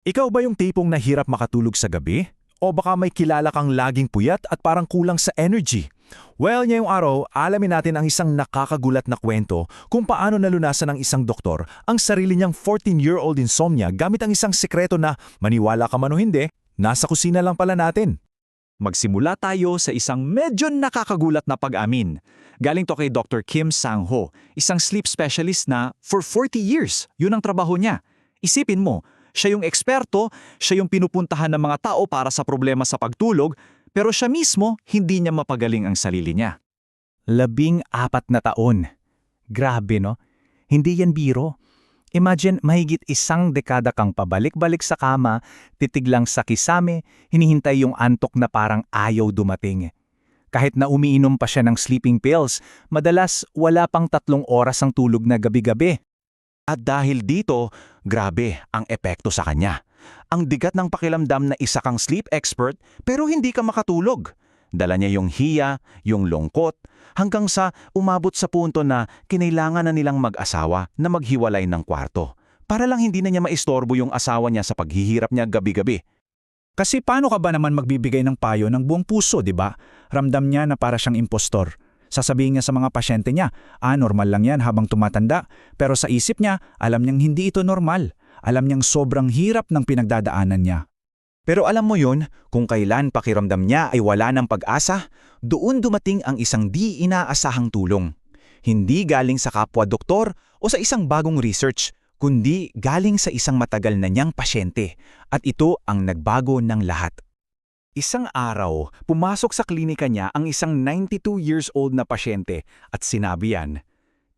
Ikaw ba yung tipong nahirap makatulog sa gabi? O baka may kilala kang laging puyat at parang kulang sa energy? Well, ngayong araw, alamin natin ang isang nakakagulat na kwento kung paano nalunasan ng isang doktor ang sarili niyang 14-year-old insomnia gamit ang isang sekreto na, maniwala ka man o hindi, nasa kusina lang pala natin. Magsimula tayo sa isang medyo nakakagulat na pag-amin. Galing to kay Dr. Kim Sang-ho, isang sleep specialist na for 40 years, yun ang trabaho niya. Isipin mo, siya yung eksperto, siya yung pinupuntahan ng mga tao para sa problema sa pagtulog, pero siya mismo hindi niya mapagaling ang sarili niya. Labing apat na taon. Grabe no? Hindi yan biro. Imagine mahigit isang dekada kang pabalik-balik sa kama, titig lang sa kisame, hinihintay yung antok na parang ayaw dumating. Kahit na umiinom pa siya ng sleeping pills, madalas wala pang tatlong oras ang tulog na gabi-gabi. At dahil dito, grabe ang epekto sa kanya. Ang digat ng pakilamdam na isa kang sleep expert pero hindi ka makatulog. Dala niya yung hiya, yung lungkot, hanggang sa umabot sa punto na kinailangan na nilang mag-asawa na maghiwalay ng kwarto. Para lang hindi na niya maistorbo yung asawa niya sa paghihirap niya gabi-gabi. Kasi paano ka ba naman magbibigay ng payo ng buong puso, di ba? Ramdam niya na para siyang impostor. Sasabihin niya sa mga pasyente niya, ah normal lang yan habang tumatanda. Pero sa isip niya, alam niyang hindi ito normal. Alam niyang sobrang hirap ng pinagdadaanan niya. Pero alam mo yun, kung kailan pakiramdam niya ay wala ng pag-asa, doon dumating ang isang di inaasahang tulong. Hindi galing sa kapwa-doktor o sa isang bagong research, kundi galing sa isang matagal na niyang pasyente. At ito ang nagbago ng lahat. Isang araw, pumasok sa klinika niya ang isang 92 years old na pasyente at sinabi yan,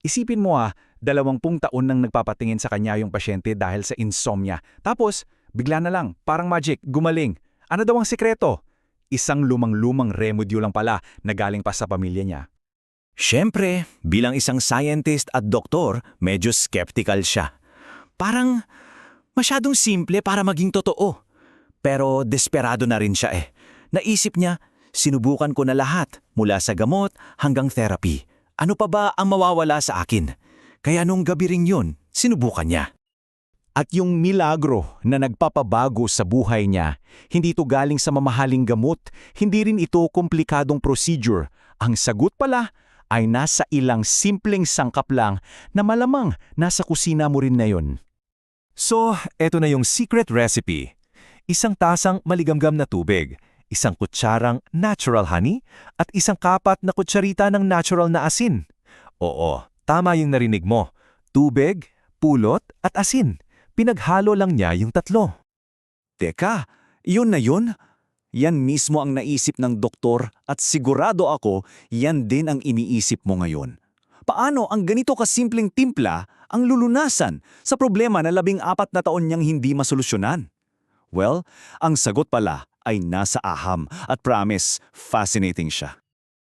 Isipin mo ah, dalawampung taon nang nagpapatingin sa kanya yung pasyente dahil sa insomnia. Tapos, Bigla na lang, parang magic, gumaling. Ano daw ang sikreto? Isang lumang-lumang remedyo lang pala na galing pa sa pamilya niya. Siyempre, bilang isang scientist at doktor, medyo skeptical siya. Parang masyadong simple para maging totoo. Pero desperado na rin siya eh. Naisip niya, sinubukan ko na lahat, mula sa gamot hanggang therapy. Ano pa ba ang mawawala sa akin? Kaya nung gabi ring yun, sinubukan niya. At yung milagro na nagpapabago sa buhay niya, hindi ito galing sa mamahaling gamot, hindi rin ito komplikadong procedure. Ang sagot pala ay nasa ilang simpleng sangkap lang na malamang nasa kusina mo rin na yon. So, eto na yung secret recipe. Isang tasang maligamgam na tubig, isang kutsarang natural honey, at isang kapat na kutsarita ng natural na asin. Oo, tama yung narinig mo. Tubig, pulot, at asin. Pinaghalo lang niya yung tatlo. Teka, yun na yun? Yan mismo ang naisip ng doktor at sigurado ako yan din ang iniisip mo ngayon. Paano ang ganito kasimpleng timpla ang lulunasan sa problema na labing apat na taon niyang hindi masolusyonan? Well, ang sagot pala ay nasa aham at promise, fascinating siya.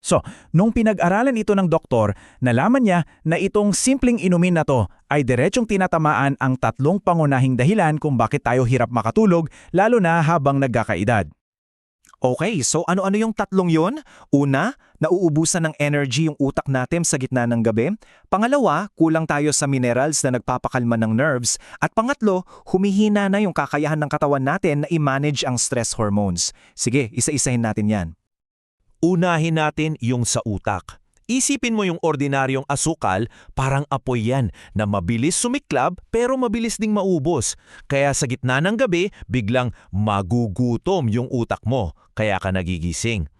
So, nung pinag-aralan ito ng doktor, nalaman niya na itong simpleng inumin na to ay diretsong tinatamaan ang tatlong pangunahing dahilan kung bakit tayo hirap makatulog lalo na habang nagkakaedad. Okay, so ano-ano yung tatlong yon? Una, nauubusan ng energy yung utak natin sa gitna ng gabi. Pangalawa, kulang tayo sa minerals na nagpapakalma ng nerves. At pangatlo, humihina na yung kakayahan ng katawan natin na i-manage ang stress hormones. Sige, isa-isahin natin yan. Unahin natin yung sa utak. Isipin mo yung ordinaryong asukal, parang apoy yan na mabilis sumiklab pero mabilis ding maubos. Kaya sa gitna ng gabi, biglang magugutom yung utak mo, kaya ka nagigising.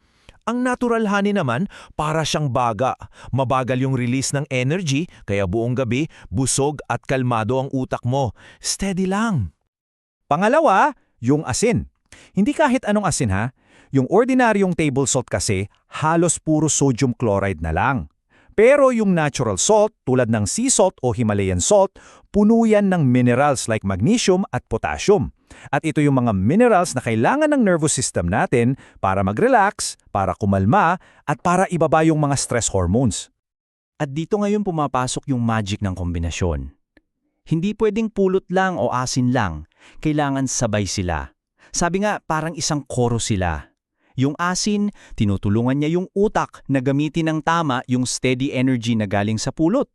Ang natural honey naman, para siyang baga. Mabagal yung release ng energy, kaya buong gabi, busog at kalmado ang utak mo. Steady lang. Pangalawa, yung asin. Hindi kahit anong asin ha, yung ordinaryong table salt kasi halos puro sodium chloride na lang. Pero yung natural salt tulad ng sea salt o Himalayan salt, puno yan ng minerals like magnesium at potassium. At ito yung mga minerals na kailangan ng nervous system natin para mag-relax, para kumalma, at para ibaba yung mga stress hormones. At dito ngayon pumapasok yung magic ng kombinasyon. Hindi pwedeng pulot lang o asin lang, kailangan sabay sila. Sabi nga parang isang koro sila. Yung asin, tinutulungan niya yung utak na gamitin ng tama yung steady energy na galing sa pulot.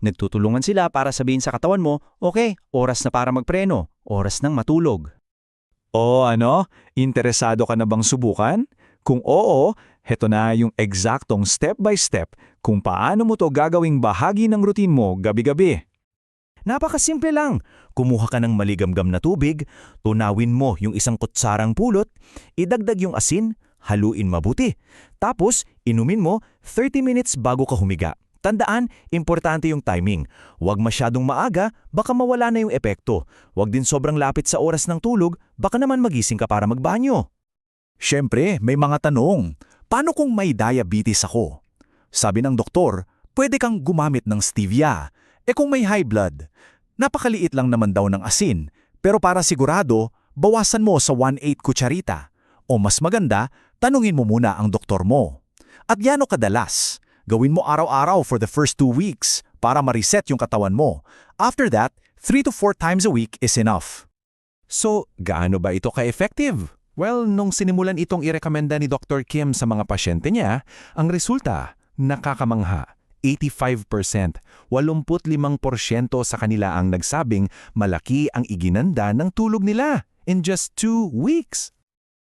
Nagtutulungan sila para sabihin sa katawan mo, okay, oras na para magpreno, oras ng matulog. O ano, interesado ka na bang subukan? Kung oo, heto na yung eksaktong step-by-step kung paano mo to gagawing bahagi ng routine mo gabi-gabi. Napakasimple lang. Kumuha ka ng maligamgam na tubig, tunawin mo yung isang kutsarang pulot, idagdag yung asin, haluin mabuti. Tapos, inumin mo 30 minutes bago ka humiga. Tandaan, importante yung timing. Huwag masyadong maaga, baka mawala na yung epekto. Huwag din sobrang lapit sa oras ng tulog, baka naman magising ka para magbanyo. Siyempre, may mga tanong. Paano kung may diabetes ako? Sabi ng doktor, pwede kang gumamit ng stevia. E kung may high blood, napakaliit lang naman daw ng asin, pero para sigurado, bawasan mo sa 1-8 kutsarita. O mas maganda, tanungin mo muna ang doktor mo. At yano kadalas? Gawin mo araw-araw for the first two weeks para ma-reset yung katawan mo. After that, 3 to 4 times a week is enough. So, gaano ba ito ka-effective? Well, nung sinimulan itong irekomenda ni Dr. Kim sa mga pasyente niya, ang resulta, nakakamangha. 85%, 85% sa kanila ang nagsabing malaki ang iginanda ng tulog nila in just two weeks.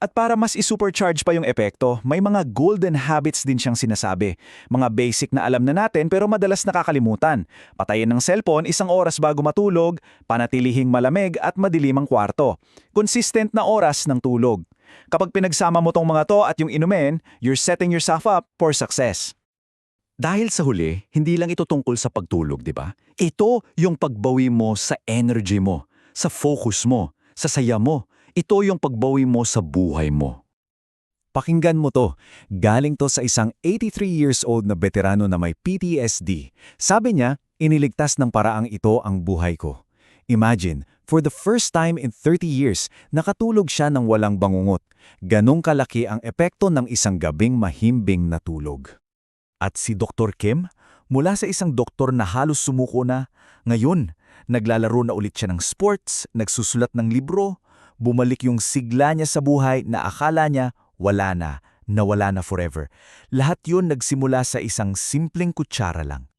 At para mas i-supercharge pa yung epekto, may mga golden habits din siyang sinasabi. Mga basic na alam na natin pero madalas nakakalimutan. Patayin ng cellphone isang oras bago matulog, panatilihing malamig at madilim ang kwarto. Consistent na oras ng tulog. Kapag pinagsama mo tong mga to at yung inumin, you're setting yourself up for success. Dahil sa huli, hindi lang ito tungkol sa pagtulog, di ba? Ito yung pagbawi mo sa energy mo, sa focus mo, sa saya mo. Ito yung pagbawi mo sa buhay mo. Pakinggan mo to. Galing to sa isang 83 years old na veterano na may PTSD. Sabi niya, iniligtas ng paraang ito ang buhay ko. Imagine, for the first time in 30 years, nakatulog siya ng walang bangungot. Ganong kalaki ang epekto ng isang gabing mahimbing na tulog. At si Dr. Kim, mula sa isang doktor na halos sumuko na, ngayon, naglalaro na ulit siya ng sports, nagsusulat ng libro, bumalik yung sigla niya sa buhay na akala niya wala na, nawala na forever. Lahat yun nagsimula sa isang simpleng kutsara lang.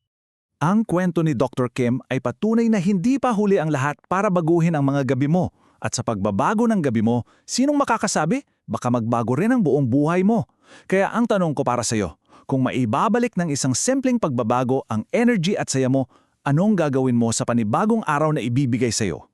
Ang kwento ni Dr. Kim ay patunay na hindi pa huli ang lahat para baguhin ang mga gabi mo. At sa pagbabago ng gabi mo, sinong makakasabi? Baka magbago rin ang buong buhay mo. Kaya ang tanong ko para sa'yo, kung maibabalik ng isang simpleng pagbabago ang energy at saya mo, anong gagawin mo sa panibagong araw na ibibigay sa'yo?